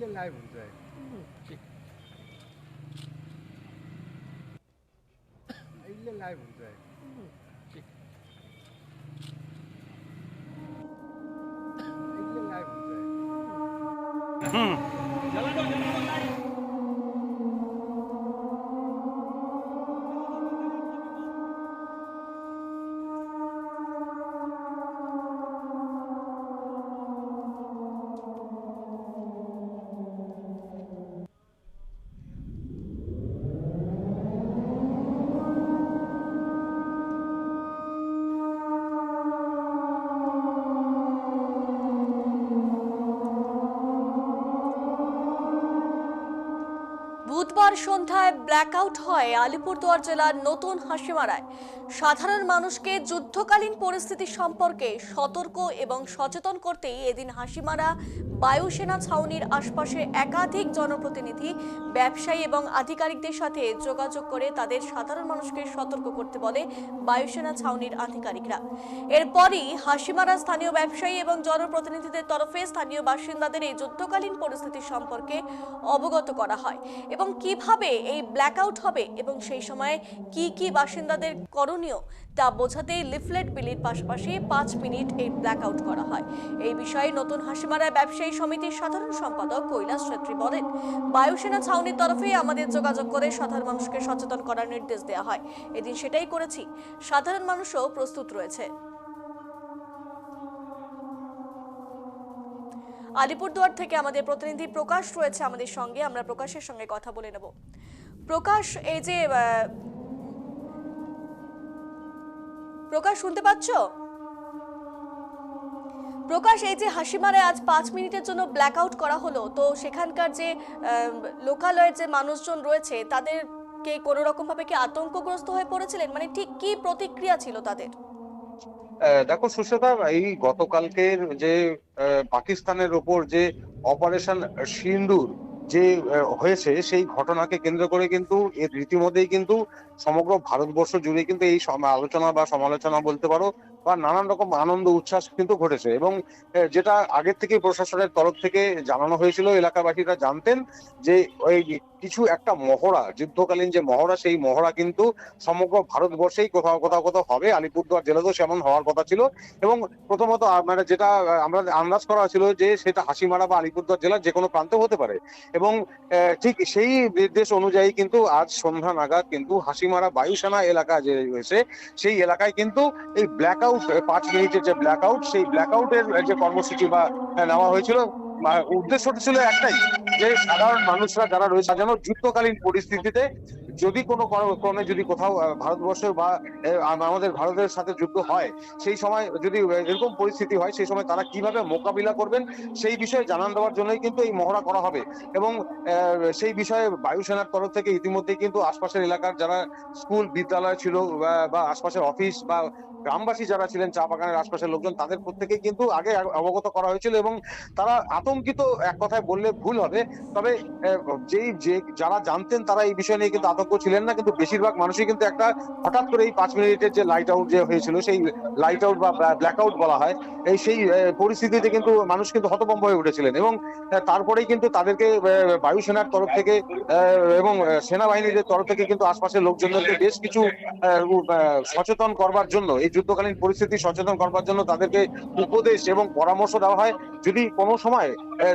कहिले लाइभ हुन्छ अहिले लाइभ हुन्छ है বুধবার সন্ধ্যায় ব্ল্যাকআউট হয় আলিপুরদুয়ার জেলার নতুন হাসিমারায়। সাধারণ মানুষকে যুদ্ধকালীন পরিস্থিতি সম্পর্কে সতর্ক এবং সচেতন করতেই এদিন হাসিমারা বায়ুসেনা ছাউনির আশপাশে একাধিক জনপ্রতিনিধি, ব্যবসায়ী এবং আধিকারিকদের সাথে যোগাযোগ করে তাদের সাধারণ মানুষকে সতর্ক করতে বলে বায়ুসেনা ছাউনির আধিকারিকরা। এরপরই হাসিমারা স্থানীয় ব্যবসায়ী এবং জনপ্রতিনিধিদের তরফে স্থানীয় বাসিন্দাদের এই যুদ্ধকালীন পরিস্থিতি সম্পর্কে অবগত করা হয় এবং কীভাবে এই ব্ল্যাকআউট হবে এবং সেই সময় কি কি বাসিন্দাদের করণীয় তা বোঝাতে লিফলেট বিলির পাশাপাশি পাঁচ মিনিট এই ব্ল্যাকআউট করা হয়। এই বিষয়ে নতুন হাসিমারায় ব্যবসায়ী সমিতির সাধারণ সম্পাদক কৈলাস ছেত্রী বলেন, বায়ুসেনা ছাউনির তরফে আমাদের যোগাযোগ করে সাধারণ মানুষকে সচেতন করার নির্দেশ দেওয়া হয়। এদিন সেটাই করেছি। সাধারণ মানুষও প্রস্তুত রয়েছে। আলিপুরদুয়ার থেকে আমাদের প্রতিনিধি প্রকাশ রয়েছে আমাদের সঙ্গে। আমরা প্রকাশের সঙ্গে কথা বলে নেব। প্রকাশ, এই যে প্রকাশ শুনতে পাচ্ছ? প্রকাশ, এই যে হাসিমারায় আজ পাঁচ মিনিটের জন্য ব্ল্যাকআউট করা হলো, তো সেখানকার যে লোকালয়ের যে মানুষজন রয়েছে, তাদেরকে কোনো রকম ভাবে কি আতঙ্কগ্রস্ত হয়ে পড়েছিলেন? মানে ঠিক কি প্রতিক্রিয়া ছিল তাদের? দেখো সুশ্রোতা এই গতকালকের যে পাকিস্তানের ওপর যে অপারেশন সিন্দুর যে হয়েছে, সেই ঘটনাকে কেন্দ্র করে কিন্তু এর রীতিমধ্যেই কিন্তু সমগ্র ভারতবর্ষ জুড়ে কিন্তু এই আলোচনা বা সমালোচনা বলতে পারো বা নানান রকম আনন্দ, উচ্ছ্বাস কিন্তু ঘটেছে। এবং যেটা আগের থেকে প্রশাসনের তরফ থেকে জানানো হয়েছিল, এলাকাবাসীরা জানতেন যে ওই কিছু একটা মহড়া, যুদ্ধকালীন যে মহড়া, সেই মহড়া কিন্তু সমগ্র ভারতবর্ষেই কোথাও কোথাও কোথাও হবে। আলিপুরদুয়ার জেলাতেও সেমন হওয়ার কথা ছিল। এবং প্রথমত মানে যেটা, আমরা আন্দাজ করা ছিল যে সেটা হাসিমারা বা আলিপুরদুয়ার জেলার যে কোনো প্রান্তে হতে পারে। এবং ঠিক সেই নির্দেশ অনুযায়ী কিন্তু আজ সন্ধ্যা নাগাদ কিন্তু হাসিমারা বায়ুসেনা এলাকা যে রয়েছে, সেই এলাকায় কিন্তু এই ব্ল্যাক আউট পাঁচ মিনিটের যে ব্ল্যাক আউট সেই ব্ল্যাক আউটের যে কর্মসূচি বা নেওয়া হয়েছিল উদ্দেশ্যটা ছিল একটাই, যে সাধারণ মানুষরা যারা রয়েছে যেন যুদ্ধকালীন পরিস্থিতিতে যদি কোনো কর- ক্রমে যদি কোথাও আহ, ভারতবর্ষ বা আমাদের ভারতের সাথে যুদ্ধ হয় সেই সময় যদি এরকম পরিস্থিতি হয় সেই সময় তারা কীভাবে মোকাবিলা করবেন সেই বিষয়ে জানান দেওয়ার জন্যই কিন্তু এই মহড়া করা হবে। এবং সেই বিষয়ে বায়ুসেনার তরফ থেকে ইতিমধ্যে কিন্তু আশপাশের এলাকার যারা স্কুল বিদ্যালয় ছিল বা- বা আশপাশের অফিস বা গ্রামবাসী যারা ছিলেন চা বাগানের আশপাশের লোকজন তাদের প্রত্যেকে কিন্তু আগে অবগত করা হয়েছিল এবং তারা আতঙ্কিত এক কথায় বললে ভুল হবে। তবে যেই যে যারা জানতেন তারা এই বিষয় নিয়ে কিন্তু আতঙ্ক ছিলেন না, কিন্তু বেশিরভাগ মানুষই কিন্তু একটা হঠাৎ করে এই পাঁচ মিনিটের যে লাইট আউট যে হয়েছিল, সেই লাইট আউট বা ব্ল্যাক আউট বলা হয়, এই সেই পরিস্থিতিতে কিন্তু মানুষ কিন্তু হতভম্ব হয়ে উঠেছিলেন। এবং তারপরেই কিন্তু তাদেরকে বায়ুসেনার তরফ থেকে এবং সেনাবাহিনীর তরফ থেকে কিন্তু আশপাশের লোকজনদেরকে বেশ কিছু সচেতন করবার জন্য, এই যুদ্ধকালীন পরিস্থিতি সচেতন করবার জন্য তাদেরকে উপদেশ এবং পরামর্শ দেওয়া হয়। যদি কোনো সময়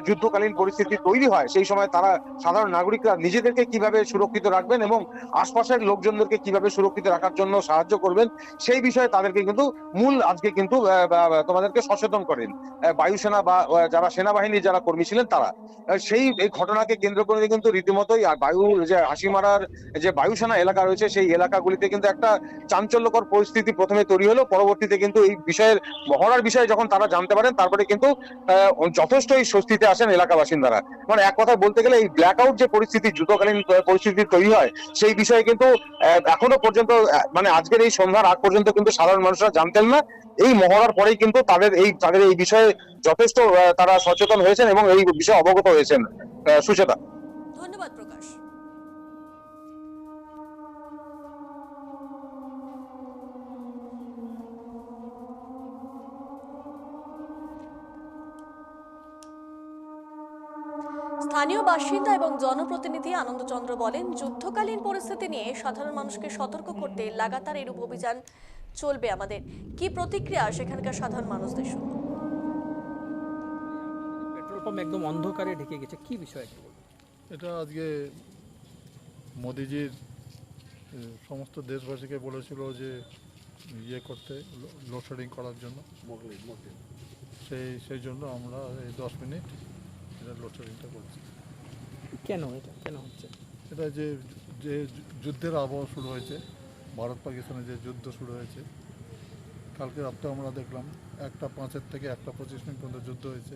যুদ্ধকালীন পরিস্থিতি তৈরি হয়, সেই সময় তারা সাধারণ নাগরিকরা নিজেদেরকে কীভাবে সুরক্ষিত রাখবেন এবং আশপাশের লোকজনদেরকে কীভাবে সুরক্ষিত রাখার জন্য সাহায্য করবেন, সেই বিষয়ে তাদেরকে কিন্তু মূল আজকে কিন্তু তোমাদেরকে সচেতন করেন। বায়ুসেনা বা যারা সেনাবাহিনীর যারা কর্মী ছিলেন তারা। সেই, এই ঘটনাকে কেন্দ্র করে কিন্তু রীতিমতোই বায়ু, যে হাসিমারার যে বায়ুসেনা এলাকা রয়েছে, সেই এলাকাগুলিতে কিন্তু একটা চাঞ্চল্যকর পরিস্থিতি প্রথমে তৈরি হলো। পরবর্তীতে কিন্তু এই বিষয়ের, মহড়ার বিষয়ে যখন তারা জানতে পারেন, তারপরে কিন্তু যথেষ্টই স্বস্তিতে আসেন এলাকা বাসিন্দারা। মানে এক কথা বলতে গেলে এই ব্ল্যাক আউট যে পরিস্থিতি, যুদ্ধকালীন পরিস্থিতি তৈরি হয়, সেই বিষয়ে কিন্তু এখনও পর্যন্ত মানে আজকের এই সন্ধ্যার আগ পর্যন্ত কিন্তু সাধারণ মানুষরা জানতেন না। এই মহড়ার পরেই কিন্তু তাদের এই তাদের এই বিষয়ে যথেষ্ট তারা সচেতন হয়েছেন এবং এই বিষয়ে অবগত হয়েছেন। সুচেতা। ধন্যবাদ বাসিন্দা এবং জনপ্রতিনিধি আনন্দচন্দ্র বলেন যুদ্ধকালীন পরিস্থিতি নিয়ে সাধারণ মানুষকে সতর্ক করতে লাগাতার এরূপ অভিযান চলবে আমাদের। কি প্রতিক্রিয়া সেখানকার সাধারণ মানুষদের শুনুন পেট্রোল পাম্প একদম অন্ধকারে ঢেকে গেছে কি বিষয় এটা এটা আজকে মোদিজির সমস্ত দেশবাসীকে বলেছিল যে ইয়ে করতে লোডশেডিং করার জন্য। সেই সেই জন্য আমরা এই দশ মিনিট এটা লোডশেডিংটা করছি। কেন এটা? কেন হচ্ছে? এটা যে যে যুদ্ধের আবহাওয়া শুরু হয়েছে ভারত পাকিস্তানের যে যুদ্ধ শুরু হয়েছে কালকে রাত্রে আমরা দেখলাম একটা পাঁচের থেকে একটা পঁচিশ মিনিট পর্যন্ত যুদ্ধ হয়েছে।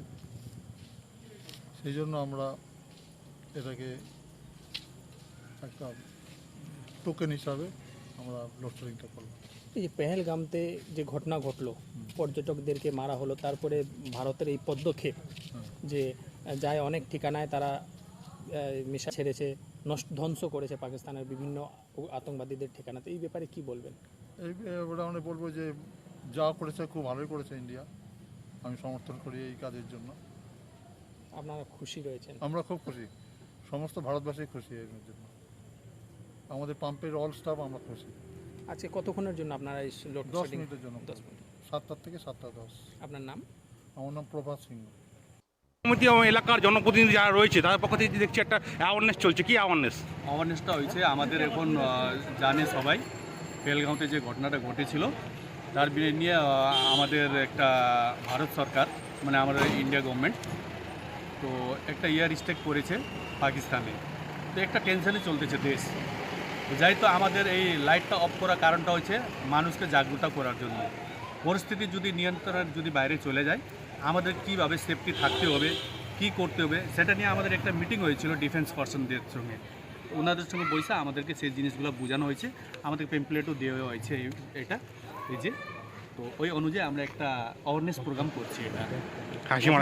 সেই জন্য আমরা এটাকে একটা টোকেন হিসাবে আমরা লোডশেডিংটা করলাম। এই যে পেহেলগামতে যে ঘটনা ঘটলো পর্যটকদেরকে মারা হলো তারপরে ভারতের এই পদক্ষেপ যে আহ, যায় অনেক ঠিকানায় তারা মিশা ছেড়েছে নষ্ট ধ্বংস করেছে পাকিস্তানের বিভিন্ন আতঙ্কবাদীদের ঠিকানাতে। এই ব্যাপারে কি বলবেন? এই আমরা বলব যে যা করেছে খুব ভালোই করেছে ইন্ডিয়া। আমি সমর্থন করি এই কাজের জন্য। আপনারা খুশি রয়েছেন? আমরা খুব খুশি। সমস্ত ভারতবাসী খুশি এর জন্য। আমাদের পাম্পের অল স্টাফ আমরা খুশি। আজকে কতক্ষণের জন্য আপনারা এই লোড দশ মিনিটের জন্য। সাতটার থেকে সাতটা দশ। আপনার নাম? আমার নাম প্রভাত সিংহ। কমিটি এবং এলাকার জনপ্রতিনিধি যারা রয়েছে, তাদের পক্ষ থেকে দেখছি একটা অ্যাওয়ারনেস চলছে। কি অ্যাওয়ারনেস অ্যাওয়ারনেসটা হয়েছে, আমাদের এখন জানে সবাই, বেলগাঁওতে যে ঘটনাটা ঘটেছিল, তার বিয়ে নিয়ে আমাদের একটা ভারত সরকার মানে আমাদের ইন্ডিয়া গভর্নমেন্ট তো একটা ইয়ার স্টেক করেছে পাকিস্তানে। তো একটা টেনশনে চলতেছে দেশ। যাই তো আমাদের এই লাইটটা অফ করার কারণটা হচ্ছে মানুষকে জাগ্রত করার জন্য। পরিস্থিতি যদি নিয়ন্ত্রণের যদি বাইরে চলে যায় আমাদের কীভাবে সেফটি থাকতে হবে কি করতে হবে সেটা নিয়ে আমাদের একটা মিটিং হয়েছিল ডিফেন্স পার্সনদের সঙ্গে। ওনাদের সঙ্গে বসে আমাদেরকে সেই জিনিসগুলো বোঝানো হয়েছে। আমাদের পেমপ্লেটও দেওয়া হয়েছে এই- এটা এই যে। তো ওই অনুযায়ী আমরা একটা অ্যাওয়ারনেস প্রোগ্রাম করছি এটা।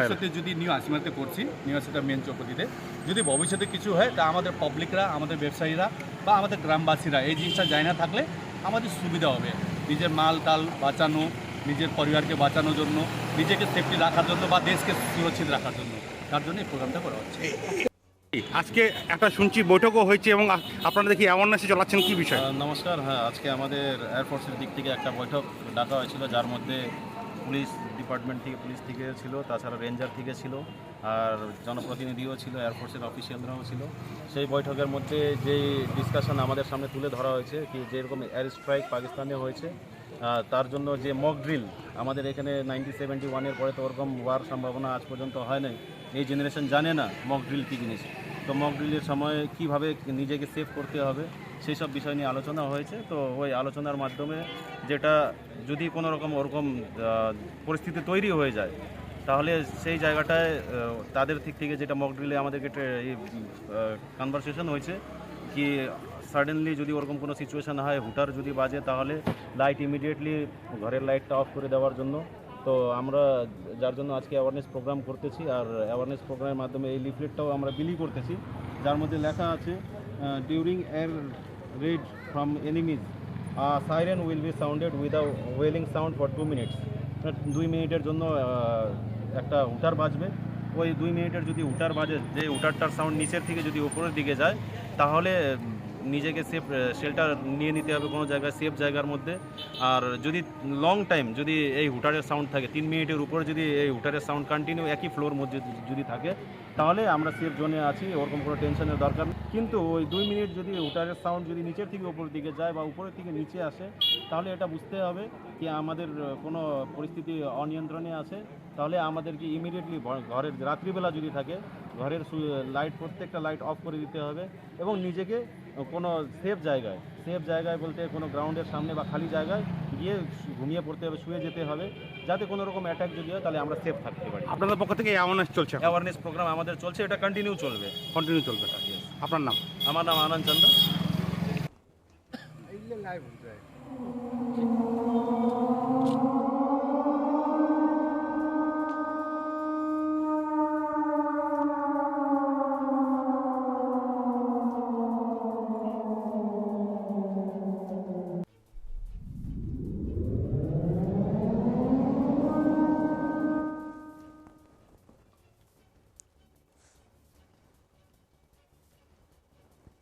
ভবিষ্যতে যদি নিউ আসিমাতে করছি নিউ আসিটা মেন চৌপতিতে যদি ভবিষ্যতে কিছু হয় তা আমাদের পাবলিকরা আমাদের ব্যবসায়ীরা বা আমাদের গ্রামবাসীরা এই জিনিসটা যায় না থাকলে আমাদের সুবিধা হবে। নিজের মাল টাল বাঁচানো নিজের পরিবারকে বাঁচানোর জন্য নিজেকে সেফটি রাখার জন্য বা দেশকে সুরক্ষিত রাখার জন্য। তার জন্য এই প্রোগ্রামটা করা হচ্ছে। আজকে একটা শুনছি বৈঠকও হয়েছে এবং আপনারা দেখি অ্যাওয়ারনেসে চলাচ্ছেন কি বিষয়? নমস্কার হ্যাঁ আজকে আমাদের এয়ারফোর্সের দিক থেকে একটা বৈঠক ডাকা হয়েছিল যার মধ্যে পুলিশ ডিপার্টমেন্ট থেকে পুলিশ থেকে ছিল তাছাড়া রেঞ্জার থেকে ছিল আর জনপ্রতিনিধিও ছিল এয়ারফোর্সের অফিসিয়ালরাও ছিল। সেই বৈঠকের মধ্যে যেই ডিসকাশন আমাদের সামনে তুলে ধরা হয়েছে কি যেরকম এয়ার স্ট্রাইক পাকিস্তানে হয়েছে তার জন্য যে মক ড্রিল আমাদের এখানে নাইনটি সেভেন্টি ওয়ানের পরে তো ওরকম হওয়ার সম্ভাবনা আজ পর্যন্ত হয় নাই। এই জেনারেশন জানে না মক ড্রিল কী জিনিস। তো মক ড্রিলের সময় কীভাবে নিজেকে সেভ করতে হবে সেই সব বিষয় নিয়ে আলোচনা হয়েছে। তো ওই আলোচনার মাধ্যমে যেটা যদি কোনো রকম ওরকম পরিস্থিতি তৈরি হয়ে যায়, তাহলে সেই জায়গাটায় তাদের দিক থেকে যেটা মক ড্রিলে আমাদেরকে কনভারসেশন হয়েছে, কি সাডেনলি যদি ওরকম কোনো সিচুয়েশান হয়, হুটার যদি বাজে, তাহলে লাইট ইমিডিয়েটলি ঘরের লাইটটা অফ করে দেওয়ার জন্য। তো আমরা যার জন্য আজকে অ্যাওয়ারনেস প্রোগ্রাম করতেছি, আর অ্যাওয়ারনেস প্রোগ্রামের মাধ্যমে এই লিফলেটটাও আমরা বিলি করতেছি। যার মধ্যে লেখা আছে during air raid from enemies siren will be sounded without wailing sound for two minutes দুই মিনিটের জন্য একটা উটার বাজবে। ওই দুই মিনিটের যদি উটার বাজে, যে উটারটার সাউন্ড নিচের থেকে যদি উপরের দিকে যায়, তাহলে নিজেকে সেফ শেল্টার নিয়ে নিতে হবে কোনো জায়গায় সেফ জায়গার মধ্যে। আর যদি লং টাইম যদি এই হুটারের সাউন্ড থাকে, তিন মিনিটের উপরে যদি এই হুটারের সাউন্ড কন্টিনিউ একই ফ্লোর মধ্যে যদি- থাকে, তাহলে আমরা সেফ জোনে আছি, ওরকম কোনো টেনশনের দরকার কিন্তু ওই দুই মিনিট যদি হুটারের সাউন্ড যদি নিচের থেকে উপরের দিকে যায় বা উপরের থেকে নিচে আসে, তাহলে এটা বুঝতে হবে কি আমাদের কোনো পরিস্থিতি অনিয়ন্ত্রণে আছে। তাহলে আমাদেরকে ইমিডিয়েটলি ঘরের রাত্রিবেলা যদি থাকে, ঘরের লাইট প্রত্যেকটা লাইট অফ করে দিতে হবে এবং নিজেকে কোনো সেফ জায়গায় সেফ জায়গায় বলতে কোনো গ্রাউন্ডের সামনে বা খালি জায়গায় গিয়ে ঘুমিয়ে পড়তে হবে শুয়ে যেতে হবে। যাতে কোনো রকম অ্যাটাক যদি হয় তাহলে আমরা সেফ থাকতে পারি। আপনাদের পক্ষ থেকে অ্যাওয়ারনেস চলছে অ্যাওয়ারনেস প্রোগ্রাম আমাদের চলছে এটা কন্টিনিউ চলবে। কন্টিনিউ চলবে। আপনার নাম? আমার নাম আনন্দ চন্দ্র। এইগুলো লাইভ হচ্ছে।